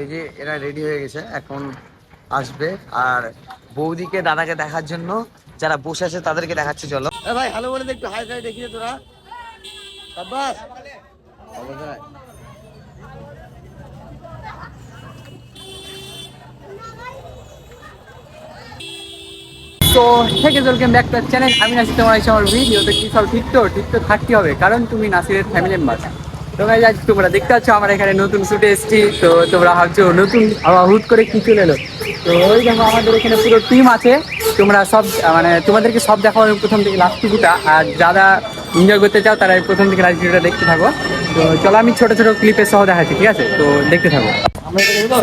ওই যে এরা রেডি হয়ে গেছে এখন আসবে। আর বৌদিকে দাদাকে দেখার জন্য যারা বসে আছে তাদেরকে দেখাচ্ছে চলো। এ ভাই হ্যালো বলে একটু হাই ফাই দেখিয়ে তোরা। তো থেকে ওয়েলকাম ব্যাক টু চ্যানেল আমি নাসির, তোমার এসে ভিডিও তো কি সব ঠিক তো? ঠিক তো থাকতে হবে, কারণ তুমি নাসিরের ফ্যামিলি মেম্বার তো আজ তোমরা দেখতে পাচ্ছ, আমরা এখানে নতুন শুটে এসেছি। তো তোমরা ভাবছ, নতুন আবার হুট করে কি চলে এলো? তো ওই দেখো, আমাদের এখানে পুরো টিম আছে। তোমরা সব মানে তোমাদেরকে সব দেখাবো আমি প্রথম থেকে লাস্ট টুকুটা। আর যারা এনজয় করতে চাও, তারা প্রথম থেকে লাস্ট দেখতে থাকো। তো চলো, আমি ছোট ছোট ক্লিপের সহ দেখাচ্ছি, ঠিক আছে? তো দেখতে থাকো। তো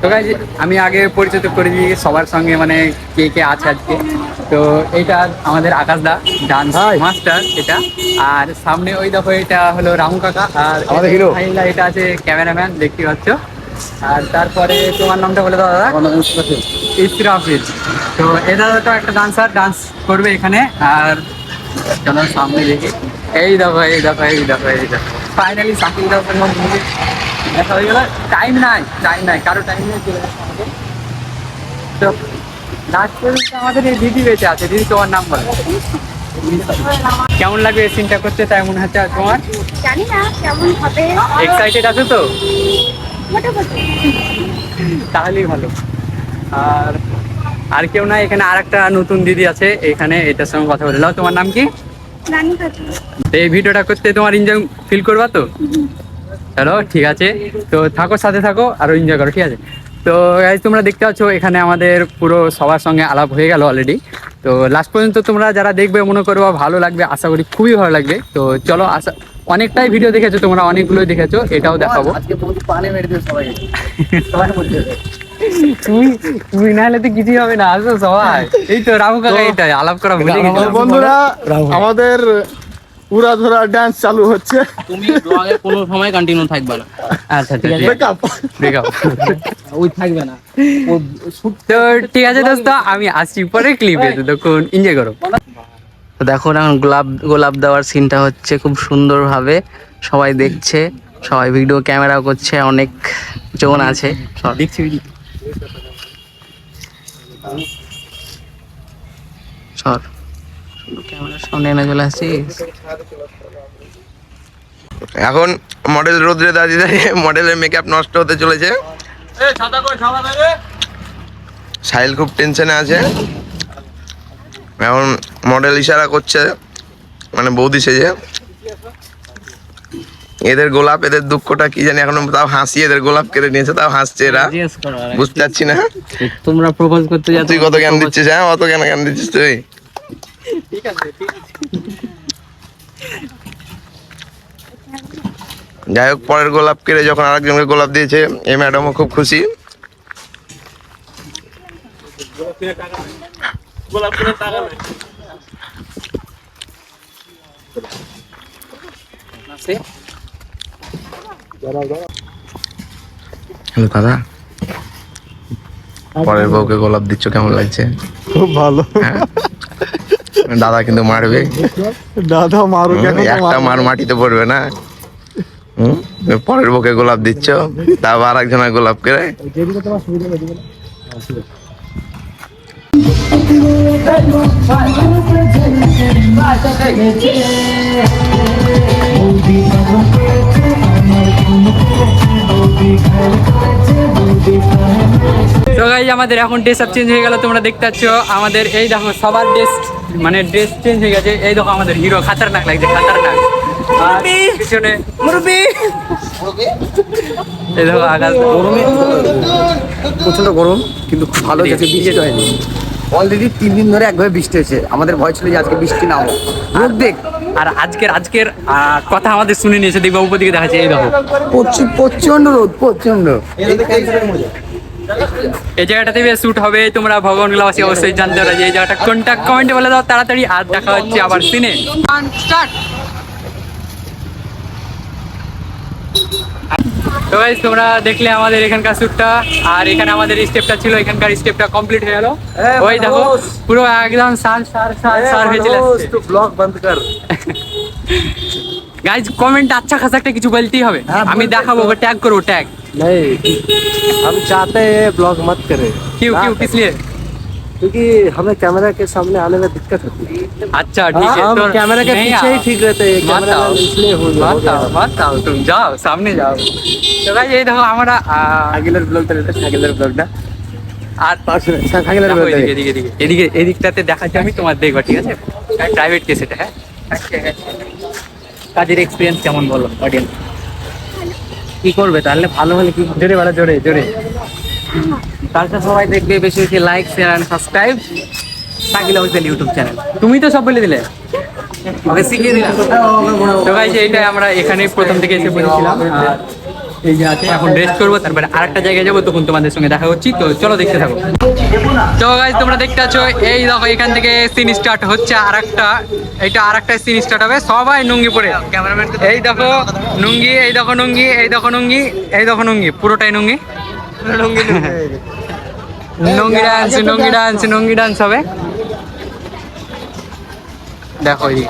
তো guys, আমি আগে পরিচিত করে দিই সবার সঙ্গে মানে কে কে আছে আজকে। তো এটা আমাদের আকাশদা ডান্স মাস্টার এটা। আর সামনে ওই দেখো এটা হলো রামু কাকা। আর আমাদের। ফাইলা এটা আছে ক্যামেরাম্যান দেখতে পাচ্ছ? আর তারপরে তোমার নামটা বলে দাও দাদা। ইসরাফিল তো এ দাদা তো একটা ডান্সার ডান্স করবে এখানে। আর চলো সামনে দেখি। এই দেখো এই দেখো এই দেখো এই দেখো। ফাইনালি সাকিব দাও দেখা হয়ে গেল। টাইম নাই টাইম নাই কারও টাইম নেই চলে গেছে আমাদের তো লাস্ট পর্যন্ত আমাদের এই দিদি বেঁচে আছে দিদি তোমার নাম বলো কেমন লাগবে এই সিনটা করতে? তাই মনে হচ্ছে আর তোমার? জানি না কেমন হবে? এক্সাইটেড আছো তো? তাহলেই ভালো। আর আর কেউ না এখানে আর একটা নতুন দিদি আছে এখানে এটার সঙ্গে কথা বলে নাও। তোমার নাম কি? এই ভিডিওটা করতে তোমার এনজয় ফিল করবা তো? চলো ঠিক আছে। তো থাকো সাথে থাকো আর এনজয় করো ঠিক আছে। তো guys, তোমরা দেখতে পাচ্ছ এখানে আমাদের পুরো সবার সঙ্গে আলাপ হয়ে গেল অলরেডি তো লাস্ট পর্যন্ত তোমরা যারা দেখবে মনে করবা ভালো লাগবে আশা করি খুবই ভালো লাগবে। তো চলো আশা অনেকটাই ভিডিও দেখেছ তোমরা অনেকগুলোই দেখেছ এটাও দেখাবো। আজকে বৌদি পানি মেরে দিও সবাই। সবাই বলছে তুমি তুমি না হলে তো কিছুই হবে না আসো সবাই। এই তো রামু কাকা এটা আলাপ করা বন্ধুরা আমাদের উড়া ধরা ডান্স চালু হচ্ছে। তুমি ব্লগে কোনো সময় কন্টিনিউ থাকবে না। আচ্ছা ঠিক আছে। ব্রেকআপ ব্রেকআপ ওই থাকবে না। তো ঠিক আছে দোস্ত আমি আসছি পরে ক্লিপে তখন এনজয় করো। তো দেখো এখন গোলাপ গোলাপ দেওয়ার সিনটা হচ্ছে খুব সুন্দরভাবে সবাই দেখছে সবাই ভিডিও ক্যামেরা করছে অনেক জন আছে। দেখছি সর ক্যামেরার সামনে এনে চলে আসছিস এখন মডেল রোদ্রে দাঁড়িয়ে দাঁড়িয়ে মডেলের মেকআপ নষ্ট হতে চলেছে। সাহিল খুব টেনশনে আছে। এখন মডেল ইশারা করছে মানে বৌদি সেজে। এদের গোলাপ এদের দুঃখটা কি জানি এখন তাও হাসি এদের গোলাপ কেড়ে নিয়েছে তাও হাসছে এরা। বুঝতে পারছি না। তোমরা প্রপোজ করতে যাও তুই কত জ্ঞান দিচ্ছিস হ্যাঁ? অত জ্ঞান জ্ঞান দিচ্ছিস তুই? যাই হোক পরের গোলাপ কেড়ে যখন আরেকজনকে গোলাপ দিয়েছে এই ম্যাডামও খুব খুশি। হ্যালো দাদা। পরের বউকে গোলাপ দিচ্ছ কেমন লাগছে? খুব ভালো। হ্যাঁ? দাদা কিন্তু মারবে। দাদা মারুক একটা মার মাটিতে পড়বে না। হুম, পরের বুকে গোলাপ দিচ্ছ তারপর আর একজনের গোলাপ করে। তো গাইজ আমাদের এখন ড্রেস আপ চেঞ্জ হয়ে গেল। তোমরা দেখতে পাচ্ছ আমাদের এই দেখো সবার ড্রেস মানে ড্রেস চেঞ্জ হয়ে গেছে। এই দেখো আমাদের হিরো খাতারনাক লাগছে খাতারনাক। আর পিছনে মুরবি এই দেখো আকাশ। প্রচণ্ড গরম কিন্তু খুব ভালো যাচ্ছে বৃষ্টি হয়নি। অলরেডি তিন দিন ধরে একভাবে বৃষ্টি হয়েছে। আমাদের ভয় ছিল যে আজকে বৃষ্টি না হোক দেখ। আর আজকের আজকের কথা আমাদের শুনে নিয়েছে দেখবা উপর দিকে দেখাচ্ছে এই দেখো। প্রচুর প্রচণ্ড রোদ প্রচণ্ড এই জায়গাটাতে শুট হবে তোমরা ভগবান গুলাবাসী অবশ্যই জানতে পারো এই জায়গাটা কোনটা কমেন্টে বলে দাও তাড়াতাড়ি আর দেখা হচ্ছে আবার সিনে স্টার্ট তো তোমরা দেখলে আমাদের এখানকার শ্যুটটা আর এখানে আমাদের স্টেপটা ছিল এখানকার স্টেপটা কমপ্লিট হয়ে গেল। ওই দেখো পুরো একদম সার সার সার সার হয়েছিল ব্লগ বন্ধ কর। গাইজ কমেন্ট আচ্ছা খাসা একটা কিছু বলতেই হবে। আমি দেখাবো ট্যাগ করব ট্যাগ नहीं हम चाहते हैं ब्लॉग मत करें क्यों क्यों किस लिए क्योंकि हमें कैमरा के सामने आने में दिक्कत होती है अच्छा ठीक है हम तो कैमरा के नहीं पीछे ही आओ। ठीक रहते हैं मत कैमरा आओ। इसलिए हो हो मत गया आओ मत आओ तुम जाओ सामने जाओ तो भाई এই দেখো আমরা আগের ব্লগটা আগের ব্লগটা আর আগের দেখো vlog টা এদিকে এদিকে এদিকে এদিকে এদিকটাতে দেখাচ্ছি আমি তোমার দেখবা ঠিক আছে প্রাইভেট কেস এটা হ্যাঁ কাজের এক্সপিরিয়েন্স কেমন বলো অডিয়েন্স কি করবে? তাহলে ভালো হলে কি জোরে বেড়া জোরে জোরে। কালকে সবাই দেখবে বেশি বেশি like share and subscribe Sakil official YouTube channel তুমি তো সব বলে দিলে। ওকে শিখিয়ে দিলাম। তো ভাই আমরা এখানে প্রথম থেকে এসে বলেছিলাম এই যে আছে এখন রেস্ট করব তারপরে আরেকটা জায়গায় যাব তখন তোমাদের সঙ্গে দেখা হচ্ছি। তো চলো দেখতে থাকো। তো গাইজ তোমরা দেখতে পাচ্ছ, এই দেখো, এখান থেকে সিন স্টার্ট হচ্ছে আরেকটা। এটা আরেকটা সিন স্টার্ট হবে, সবাই নুঙ্গি পরে। এই দেখো নুঙ্গি এই দেখো নুঙ্গি এই দেখো নুঙ্গি এই দেখো নুঙ্গি পুরোটাই নুঙ্গি নুঙ্গি ডান্স নুঙ্গি ডান্স নুঙ্গি ডান্স হবে। দেখো এই।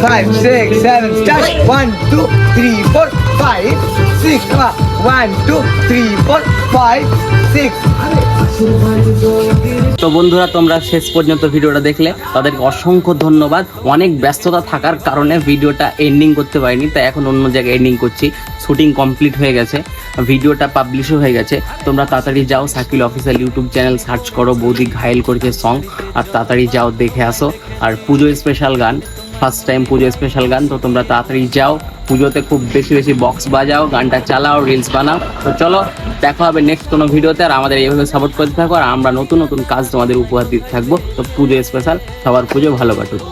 Five, six, seven, start. One, two, three, four, five, six. Come on. One, two, three, four, five, six. তো বন্ধুরা, তোমরা শেষ পর্যন্ত ভিডিওটা দেখলে। তাদেরকে অসংখ্য ধন্যবাদ। অনেক ব্যস্ততা থাকার কারণে ভিডিওটা এন্ডিং করতে পারিনি, তাই এখন অন্য জায়গায় এন্ডিং করছি। শুটিং কমপ্লিট হয়ে গেছে। ভিডিওটা পাবলিশও হয়ে গেছে। তোমরা তাড়াতাড়ি যাও, Sakil official YouTube channel search করো, বৌদি ঘায়েল করেছে সং আর তাড়াতাড়ি যাও, দেখে আসো। আর পুজো স্পেশাল গান। ফার্স্ট টাইম পুজো স্পেশাল গান, তো তোমরা তাড়াতাড়ি যাও। পুজোতে খুব বেশি বেশি বক্স বাজাও, গানটা চালাও রিলস বানাও। তো চলো, দেখা হবে নেক্সট কোনো ভিডিওতে, আর আমাদের এইভাবে সাপোর্ট করতে থাকো, আর আমরা নতুন নতুন কাজ তোমাদের উপহার দিতে থাকব। তো পুজো স্পেশাল সবার পুজো ভালো কাটুক।